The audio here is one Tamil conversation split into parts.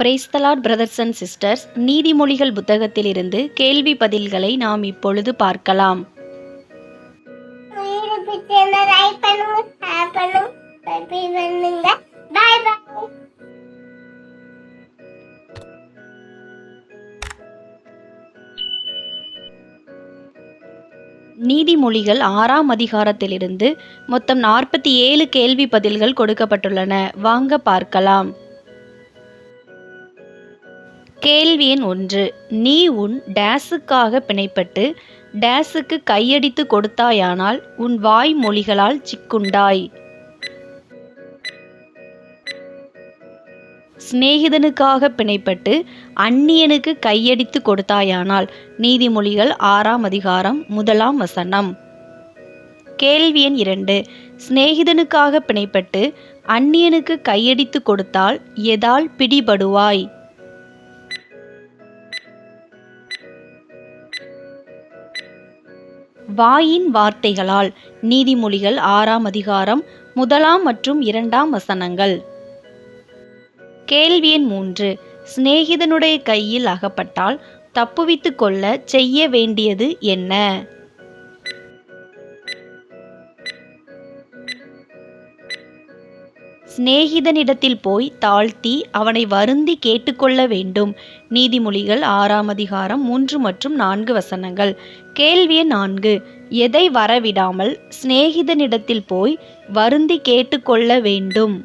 பிரைஸ்தலாட் பிரதர்ஸ் அண்ட் சிஸ்டர்ஸ் நீதிமொழிகள் புத்தகத்திலிருந்து கேள்வி பதில்களை நாம் இப்பொழுது பார்க்கலாம். நீதிமொழிகள் ஆறாம் அதிகாரத்திலிருந்து மொத்தம் நாற்பத்தி ஏழு கேள்வி பதில்கள் கொடுக்கப்பட்டுள்ளன. வாங்க பார்க்கலாம். கேள்வி எண் ஒன்று. நீ உன் டேஸுக்காக பிணைப்பட்டு டேஸுக்கு கையடித்து கொடுத்தாயானால் உன் வாய்மொழிகளால் சிக்குண்டாய். சிநேகிதனுக்காக பிணைப்பட்டு அந்நியனுக்கு கையடித்து கொடுத்தாயானால் நீதிமொழிகள் ஆறாம் அதிகாரம் முதலாம் வசனம். கேள்வி எண் இரண்டு. சிநேகிதனுக்காக பிணைப்பட்டு அந்நியனுக்கு கையடித்து கொடுத்தால் எதால் பிடிபடுவாய்? வாயின் வார்த்தைகளால். நீதிமொழிகள் ஆறாம் அதிகாரம் முதலாம் மற்றும் இரண்டாம் வசனங்கள். கேள்வி எண் மூன்று. சிநேகிதனுடைய கையில் அகப்பட்டால் தப்புவித்து கொள்ள செய்ய வேண்டியது என்ன? சிநேகிதனிடத்தில் போய் தாழ்த்தி அவனை வருந்தி கேட்டுக்கொள்ள வேண்டும். நீதிமொழிகள் ஆறாம் அதிகாரம் மூன்று மற்றும் நான்கு வசனங்கள். கேள்வி நான்கு. எதை வரவிடாமல் சிநேகிதனிடத்தில் போய் வருந்தி கேட்டுக்கொள்ள வேண்டும்.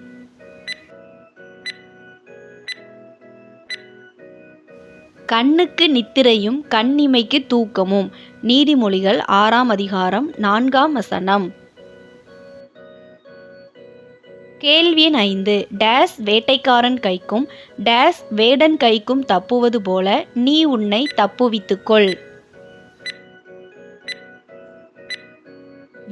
கண்ணுக்கு நித்திரையும் கண்ணிமைக்கு தூக்கமும். நீதிமொழிகள் ஆறாம் அதிகாரம் நான்காம் வசனம். கேள்வி எண் ஐந்து. டேஸ் வேட்டைக்காரன் கைக்கும் டேஸ் வேடன் கைக்கும் தப்புவது போல நீ உன்னை தப்புவித்துக்கொள்.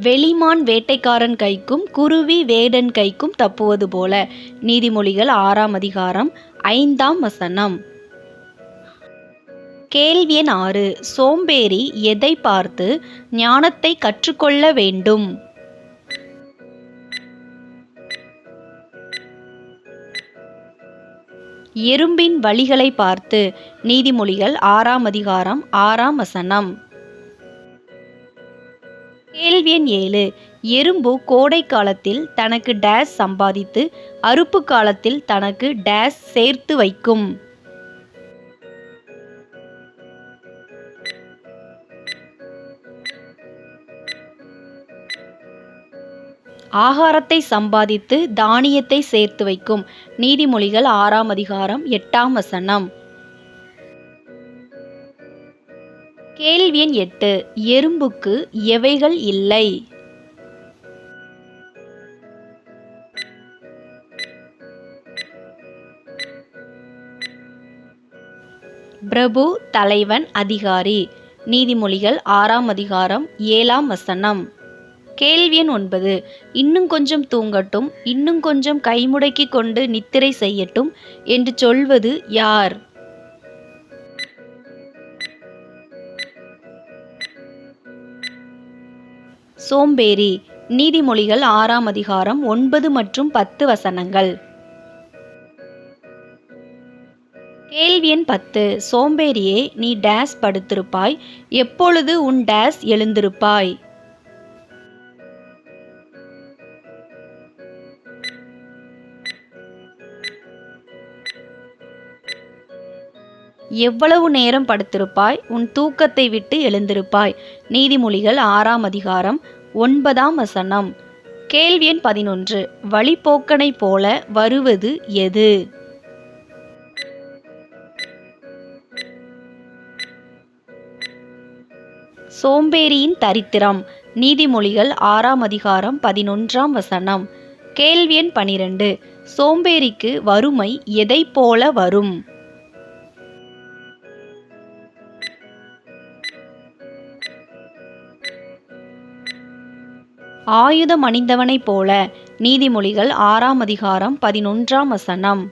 வெளிமான் வேட்டைக்காரன் கைக்கும் குருவி வேடன் கைக்கும் தப்புவது போல. நீதிமொழிகள் ஆறாம் அதிகாரம் ஐந்தாம் வசனம். கேள்வி எண் ஆறு. சோம்பேறி எதை பார்த்து ஞானத்தை கற்றுக்கொள்ள வேண்டும்? எறும்பின் வழிகளை பார்த்து. நீதிமொழிகள் ஆறாம் அதிகாரம் ஆறாம் வசனம். கேள்வி எண் ஏழு. எறும்பு கோடை காலத்தில் தனக்கு டேஸ் சம்பாதித்து அறுப்பு காலத்தில் தனக்கு டேஸ் சேர்த்து வைக்கும். ஆகாரத்தை சம்பாதித்து தானியத்தை சேர்த்து வைக்கும். நீதிமொழிகள் ஆறாம் அதிகாரம் எட்டாம் வசனம். கேள்வி எண் எட்டு. எறும்புக்கு எவைகள் இல்லை? பிரபு தலைவன் அதிகாரி. நீதிமொழிகள் ஆறாம் அதிகாரம் ஏழாம் வசனம். கேள்வி எண் ஒன்பது. இன்னும் கொஞ்சம் தூங்கட்டும் இன்னும் கொஞ்சம் கைமுடக்கி கொண்டு நித்திரை செய்யட்டும் என்று சொல்வது யார்? சோம்பேறி நீதிமொழிகள் ஆறாம் அதிகாரம் ஒன்பது மற்றும் பத்து வசனங்கள். கேள்வி எண் பத்து. சோம்பேறியே நீ டேஸ் படுத்திருப்பாய் எப்பொழுது உன் டேஸ் எழுந்திருப்பாய்? எவ்வளவு நேரம் படுத்திருப்பாய்? உன் தூக்கத்தை விட்டு எழுந்திருப்பாய். நீதிமொழிகள் ஆறாம் அதிகாரம் ஒன்பதாம் வசனம். கேள்வி எண் பதினொன்று. வழிப்போக்கனை போல வருவது எது? சோம்பேறியின் தரித்திரம். நீதிமொழிகள் ஆறாம் அதிகாரம் பதினொன்றாம் வசனம். கேள்வி எண் பனிரெண்டு. சோம்பேறிக்கு வறுமை எதை போல வரும்? ஆயுதம் அணிந்தவனைப் போல. நீதிமொழிகள் ஆறாம் அதிகாரம் பதினொன்றாம் வசனம்.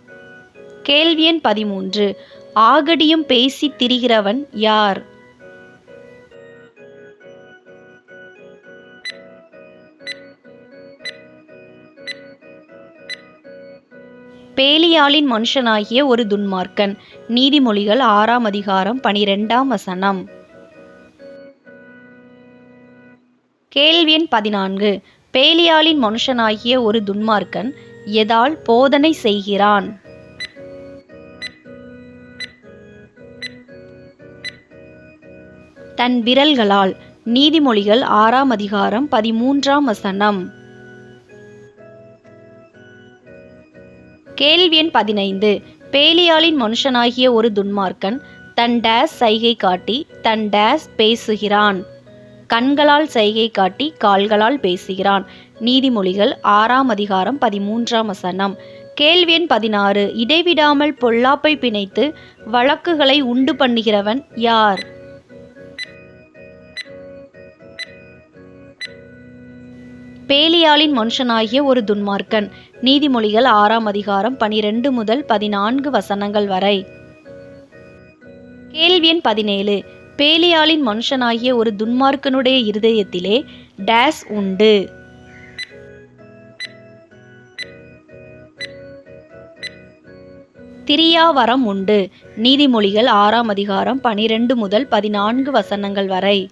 கேள்வி எண் பதிமூன்று. ஆகடியும் பேசித் திரிகிறவன் யார்? பேலியாளின் மனுஷனாகிய ஒரு துன்மார்க்கன். நீதிமொழிகள் ஆறாம் அதிகாரம் பனிரெண்டாம் வசனம். கேள்வி எண் பதினான்கு. பேலியாளின் மனுஷனாகிய ஒரு துன்மார்க்கன் எதால் போதனை செய்கிறான்? தன் விரல்களால். நீதிமொழிகள் ஆறாம் அதிகாரம் பதிமூன்றாம் வசனம். கேள்வி எண் பதினைந்து. பேலியாளின் மனுஷனாகிய ஒரு துன்மார்க்கன் தன் டேஸ் சைகை காட்டி தன் டேஸ் பேசுகிறான். கண்களால் சைகை காட்டி கால்களால் பேசுகிறான். நீதிமொழிகள் ஆறாம் அதிகாரம் பதிமூன்றாம் வசனம். கேள்வி எண் பதினாறு. இடைவிடாமல் பொல்லாப்பை பிணைத்து வழக்குகளை உண்டு பண்ணுகிறவன் யார்? பேலியாளின் மனுஷனாகிய ஒரு துன்மார்க்கன். நீதிமொழிகள் ஆறாம் அதிகாரம் பனிரெண்டு முதல் பதினான்கு வசனங்கள் வரை. கேள்வி எண் பதினேழு. பேலியாளின் மனுஷனாகிய ஒரு துன்மார்க்கனுடைய இருதயத்திலே டேஸ் உண்டு. திரியாவரம் உண்டு. நீதிமொழிகள் ஆறாம் அதிகாரம் பனிரெண்டு முதல் பதினான்கு வசனங்கள் வரை.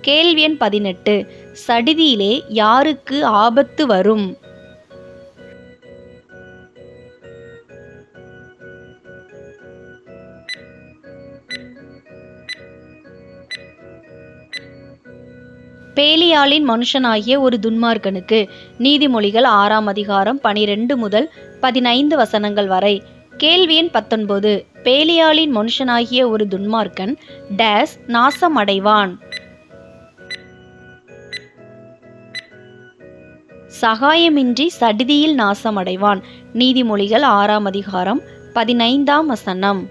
கேள்வி எண் பதினெட்டு. சடிதியிலே யாருக்கு ஆபத்து வரும்? பேலியாளின் மனுஷனாகிய ஒரு துன்மார்க்கனுக்கு நீதிமொழிகள் ஆறாம் அதிகாரம் பனிரெண்டு முதல் பதினைந்து வசனங்கள் வரை. கேள்வியின் பத்தொன்பது. பேலியாளின் மனுஷனாகிய ஒரு துன்மார்க்கன் டேஸ் நாசமடைவான். சகாயமின்றி சடிதியில் நாசமடைவான். நீதிமொழிகள் ஆறாம் அதிகாரம் பதினைந்தாம் வசனம்.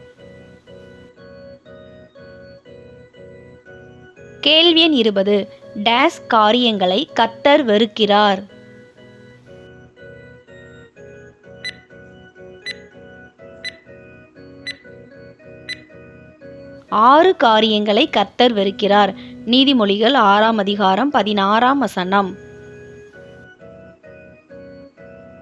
கேள்வி எண் இருபது. டேஸ் காரியங்களை கத்தர் வெறுக்கிறார். ஆறு காரியங்களை கர்த்தர் வெறுக்கிறார். நீதிமொழிகள் ஆறாம் அதிகாரம் பதினாறாம் வசனம்.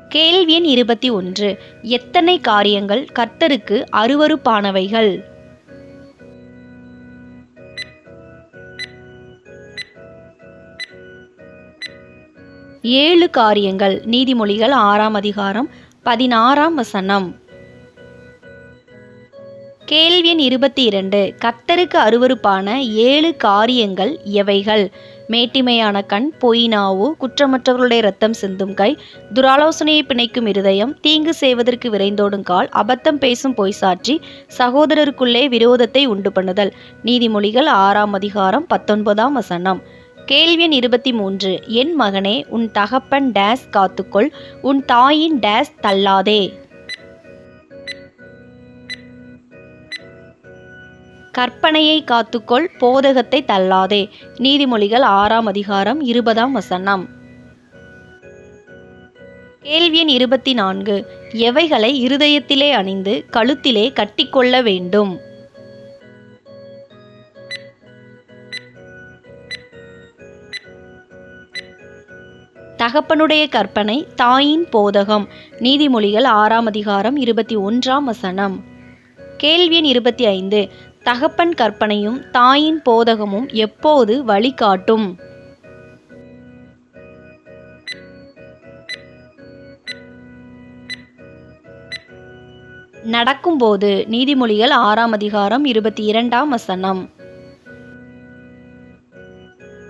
கேள்வி எண் இருபத்தி ஒன்று. எத்தனை காரியங்கள் கர்த்தருக்கு அருவருப்பானவைகள்? ஏழு காரியங்கள். நீதிமொழிகள் ஆறாம் அதிகாரம் பதினாறாம் வசனம். கேள்வி எண் இருபத்தி இரண்டு கர்த்தருக்கு அருவருப்பான ஏழு காரியங்கள் எவைகள்? மேட்டிமையான கண் பொய்னாவு குற்றமற்றவர்களுடைய ரத்தம் சிந்தும் கை துராலோசனையை பிணைக்கும் இருதயம் தீங்கு செய்வதற்கு விரைந்தோடும் கால் அபத்தம் பேசும் பொய் சாட்சி சகோதரருக்குள்ளே விரோதத்தை உண்டு பண்ணுதல். நீதிமொழிகள் ஆறாம் அதிகாரம் பத்தொன்பதாம் வசனம். கேள்வி இருபத்தி மூன்று. என் மகனே உன் தகப்பன் டேஸ் காத்துக்கொள். உன் தாயின் டேஸ் தள்ளாதே. கற்பனையை காத்துக்கொள் போதகத்தை தள்ளாதே. நீதிமொழிகள் ஆறாம் அதிகாரம் இருபதாம் வசனம். கேள்வி எண் இருபத்தி நான்கு. எவைகளை இருதயத்திலே அணிந்து கழுத்திலே கட்டிக்கொள்ள வேண்டும்? தகப்பனுடைய கற்பனை தாயின் போதகம். நீதிமொழிகள் ஆறாம் அதிகாரம் இருபத்தி ஒன்றாம் வசனம். கேள்வி எண் இருபத்தி ஐந்து. தகப்பன் கற்பனையும் தாயின் போதகமும் எப்போது வழிகாட்டும்? நடக்கும்போது நீதிமொழிகள் ஆறாம் அதிகாரம் இருபத்தி இரண்டாம் வசனம்.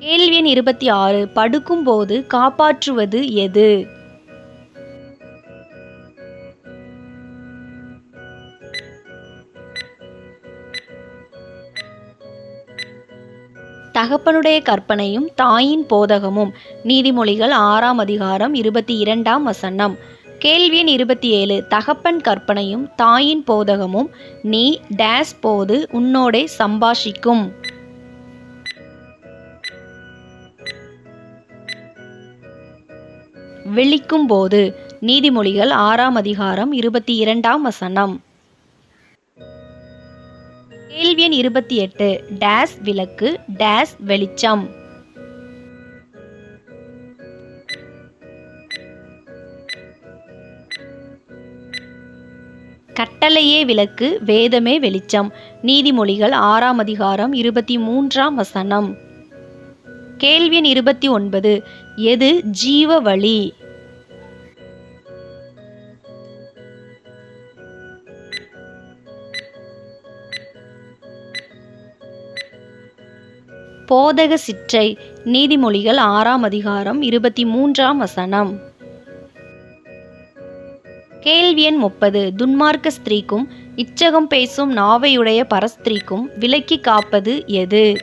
கேள்வி எண் இருபத்தி ஆறு. படுக்கும்போது காப்பாற்றுவது எது? தகப்பனுடைய கற்பனையும் தாயின் போதகமும். நீதிமொழிகள் ஆறாம் அதிகாரம் இருபத்தி இரண்டாம் வசனம். கேள்வி எண் இருபத்தி ஏழு. தகப்பன் கற்பனையும் தாயின் போதகமும் நீ டேஸ் போது உன்னோடே சம்பாஷிக்கும். விழிக்கும் போது நீதிமொழிகள் ஆறாம் அதிகாரம் இருபத்தி இரண்டாம் வசனம். கேள்வி எண் இருபத்தி எட்டு டேஸ் விளக்கு டேஸ் வெளிச்சம். கட்டளையே விளக்கு வேதமே வெளிச்சம். நீதிமொழிகள் ஆறாம் அதிகாரம் இருபத்தி மூன்றாம் வசனம். கேள்வி எண் இருபத்தி ஒன்பது எது ஜீவ வழி? போதக சிற்றை நீதிமொழிகள் ஆறாம் அதிகாரம் இருபத்தி மூன்றாம் வசனம். கேள்வி எண் முப்பது. துன்மார்க்க ஸ்திரீக்கும் இச்சகம் பேசும் நாவையுடைய பரஸ்திரீக்கும் விலக்கி காப்பது எது?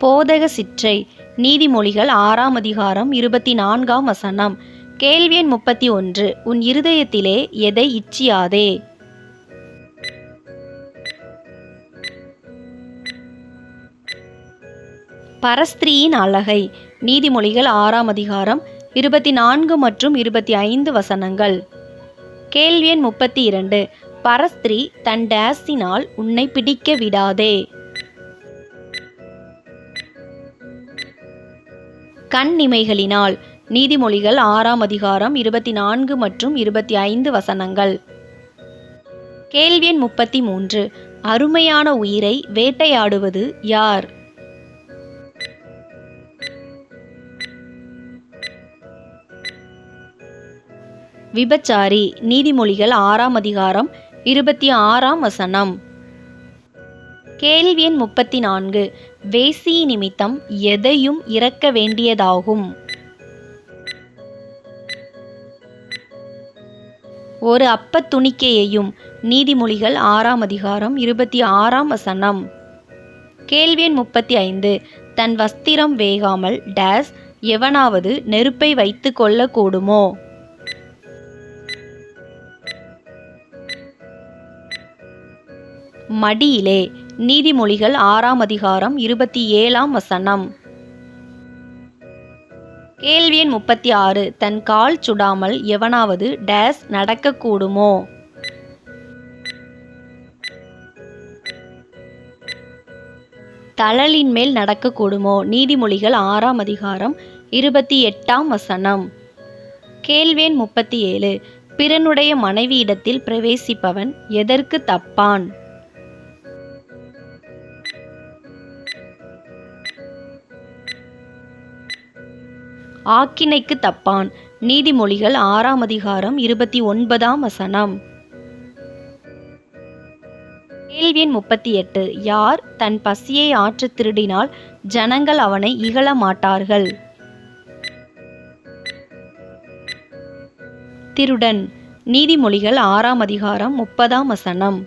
போதக சிற்றை நீதிமொழிகள் ஆறாம் அதிகாரம் இருபத்தி நான்காம் வசனம். கேள்வி எண் முப்பத்தி ஒன்று. உன் இருதயத்திலே எதை இச்சியாதே? பரஸ்திரியின் அழகை. நீதிமொழிகள் ஆறாம் அதிகாரம் இருபத்தி நான்கு மற்றும் இருபத்தி ஐந்து வசனங்கள். கேள்வி எண் முப்பத்தி இரண்டு பரஸ்திரி தன் டேஸினால் உன்னை பிடிக்க விடாதே. கண் இமைகளினால். நீதிமொழிகள் ஆறாம் அதிகாரம் இருபத்தி நான்கு மற்றும் இருபத்தி ஐந்து வசனங்கள். கேள்வி எண் முப்பத்தி மூன்று அருமையான உயிரை வேட்டையாடுவது யார்? விபச்சாரி நீதிமொழிகள் ஆறாம் அதிகாரம் இருபத்தி ஆறாம் வசனம். கேள்வி எண் முப்பத்தி நான்கு. வேசி நிமித்தம் எதையும் இறக்க வேண்டியதாகும். ஒரு அப்ப துணிக்கையையும் நீதிமொழிகள் ஆறாம் அதிகாரம் இருபத்தி ஆறாம் வசனம். கேள்வி எண் முப்பத்தி ஐந்து. தன் வஸ்திரம் வேகாமல் டேஸ் எவனாவது நெருப்பை வைத்து கொள்ள மடியிலே. நீதிமொழிகள் ஆறாம் அதிகாரம் இருபத்தி ஏழாம் வசனம். கேள்வி எண் முப்பத்தி ஆறு தன் கால் சுடாமல் எவனாவது டேஸ் நடக்கக்கூடுமோ? தழலின் மேல் நடக்கக்கூடுமோ? நீதிமொழிகள் ஆறாம் அதிகாரம் இருபத்தி எட்டாம் வசனம். கேள்வேன் முப்பத்தி ஏழு பிறனுடைய மனைவியிடத்தில் பிரவேசிப்பவன் எதற்கு தப்பான்? ஆக்கினைக்கு தப்பான். நீதிமொழிகள் ஆறாம் அதிகாரம் இருபத்தி ஒன்பதாம் வசனம். கேள்வி எண் முப்பத்தி எட்டு. யார் தன் பசியை ஆற்று திருடினால் ஜனங்கள் அவனை இகழ மாட்டார்கள்? திருடன். நீதிமொழிகள் ஆறாம் அதிகாரம் முப்பதாம் வசனம்.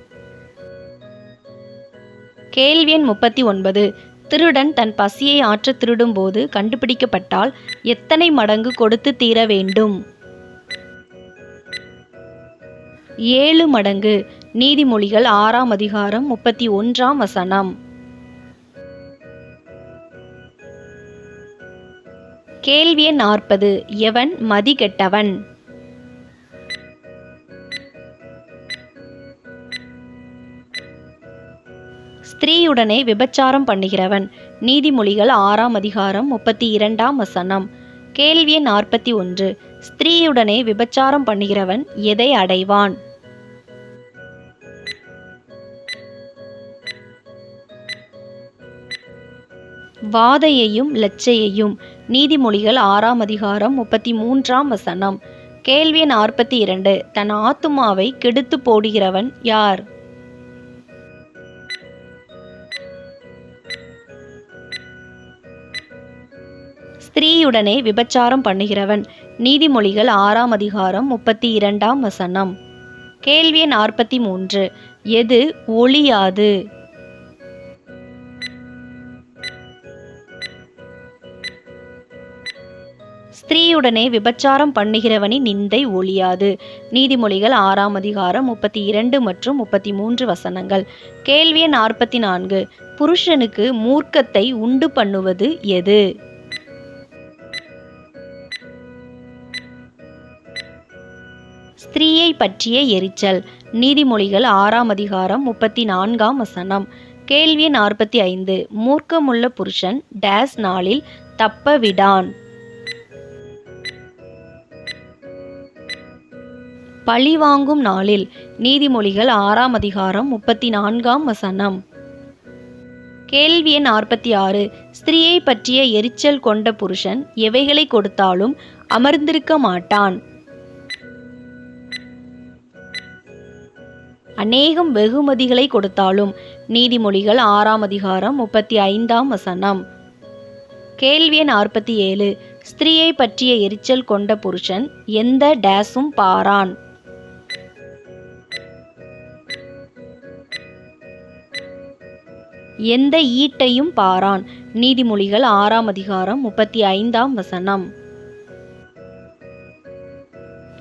கேள்வி எண் முப்பத்தி ஒன்பது. திருடன் தன் பசியை ஆற்ற திருடும்போது கண்டுபிடிக்கப்பட்டால் எத்தனை மடங்கு கொடுத்து தீர வேண்டும்? ஏழு மடங்கு. நீதிமொழிகள் ஆறாம் அதிகாரம் முப்பத்தி ஒன்றாம் வசனம். கேள்வி நாற்பது. எவன் மதி ஸ்திரீயுடனே விபச்சாரம் பண்ணுகிறவன். நீதிமொழிகள் ஆறாம் அதிகாரம் முப்பத்தி இரண்டாம் வசனம். கேள்வி நாற்பத்தி ஒன்று. ஸ்திரீயுடனே விபச்சாரம் பண்ணுகிறவன் எதை அடைவான்? வாதையையும் லச்சையையும் நீதிமொழிகள் ஆறாம் அதிகாரம் முப்பத்தி மூன்றாம் வசனம். கேள்வி நாற்பத்தி இரண்டு. தன் ஆத்துமாவை கெடுத்து போடுகிறவன் யார்? ஸ்திரீயுடனே விபச்சாரம் பண்ணுகிறவன். நீதிமொழிகள் ஆறாம் அதிகாரம் முப்பத்தி இரண்டாம் வசனம். கேள்வி நாற்பத்தி மூன்று எது ஒளியாது ஸ்திரீயுடனே விபச்சாரம் பண்ணுகிறவனின் நிந்தை ஒழியாது. நீதிமொழிகள் ஆறாம் அதிகாரம் முப்பத்தி இரண்டு மற்றும் முப்பத்தி மூன்று வசனங்கள். கேள்வி நாற்பத்தி நான்கு. புருஷனுக்கு மூர்க்கத்தை உண்டு பண்ணுவது எது? ஸ்திரீயை பற்றிய எரிச்சல். நீதிமொழிகள் ஆறாம் அதிகாரம் முப்பத்தி நான்காம் வசனம். கேள்வி நாற்பத்தி ஐந்து மூர்க்கமுள்ள புருஷன் டேஸ் நாளில் தப்ப விடான். பழிவாங்கும் நாளில். நீதிமொழிகள் ஆறாம் அதிகாரம் முப்பத்தி நான்காம் வசனம். கேள்வி எண் நாற்பத்தி ஆறு ஸ்திரீயை பற்றிய எரிச்சல் கொண்ட புருஷன் எவைகளை கொடுத்தாலும் அமர்ந்திருக்க மாட்டான். அநேகம் வெகுமதிகளை கொடுத்தாலும். நீதிமொழிகள் ஆறாம் அதிகாரம் முப்பத்தி ஐந்தாம் வசனம். கேள்வி எண் நாற்பத்தி ஏழு ஸ்திரீயை பற்றிய எரிச்சல் கொண்ட புருஷன் எந்த டேஸும் பாரான். எந்த ஈட்டையும் பாரான். நீதிமொழிகள் ஆறாம் அதிகாரம் முப்பத்தி ஐந்தாம் வசனம்.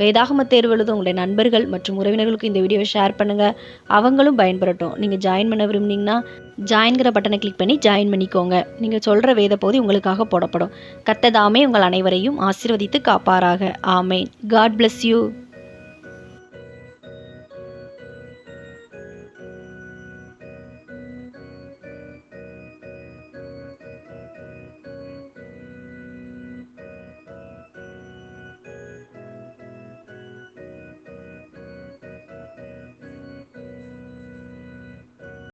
வேதாகம தேர்வு எழுதும் உங்களுடைய நண்பர்கள் மற்றும் உறவினர்களுக்கு இந்த வீடியோவை ஷேர் பண்ணுங்கள் அவங்களும் பயன்படட்டும் நீங்கள் ஜாயின் பண்ண விரும்புனீங்கன்னா ஜாயின்கிற பட்டனை கிளிக் பண்ணி ஜாயின் பண்ணிக்கோங்க. நீங்கள் சொல்கிற வேத போது உங்களுக்காக போடப்படும். கத்ததாமே உங்கள் அனைவரையும் ஆசிர்வதித்து காப்பாராக. ஆமேன். God bless you